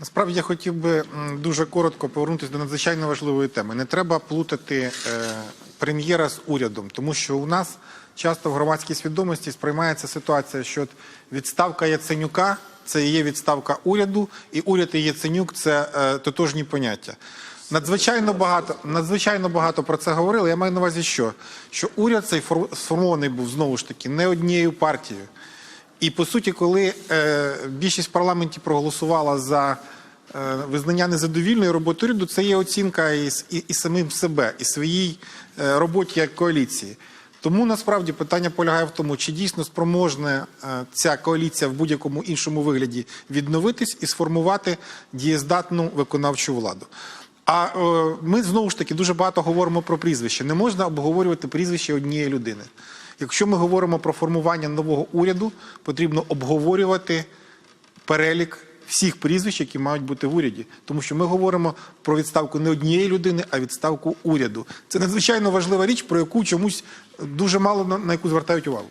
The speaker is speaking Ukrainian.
Насправді я хотів би дуже коротко повернутися до надзвичайно важливої теми. Не треба плутати е, прем'єра з урядом, тому що у нас часто в громадській свідомості сприймається ситуація, що відставка Яценюка це є відставка уряду, і уряд і Яценюк це е, тотожні поняття. Надзвичайно багато, надзвичайно багато про це говорили. Я маю на увазі, що, що уряд цей сформований був знову ж таки не однією партією. І по суті, коли е, більшість в парламенті проголосувала за е, визнання незадовільної роботи уряду, це є оцінка і, і, і самим себе, і своїй е, роботі як коаліції. Тому насправді питання полягає в тому, чи дійсно спроможна е, ця коаліція в будь-якому іншому вигляді відновитись і сформувати дієздатну виконавчу владу. А е, ми знову ж таки дуже багато говоримо про прізвище. Не можна обговорювати прізвище однієї людини. Якщо ми говоримо про формування нового уряду, потрібно обговорювати перелік всіх прізвищ, які мають бути в уряді. Тому що ми говоримо про відставку не однієї людини, а відставку уряду. Це надзвичайно важлива річ, про яку чомусь дуже мало на, яку звертають увагу.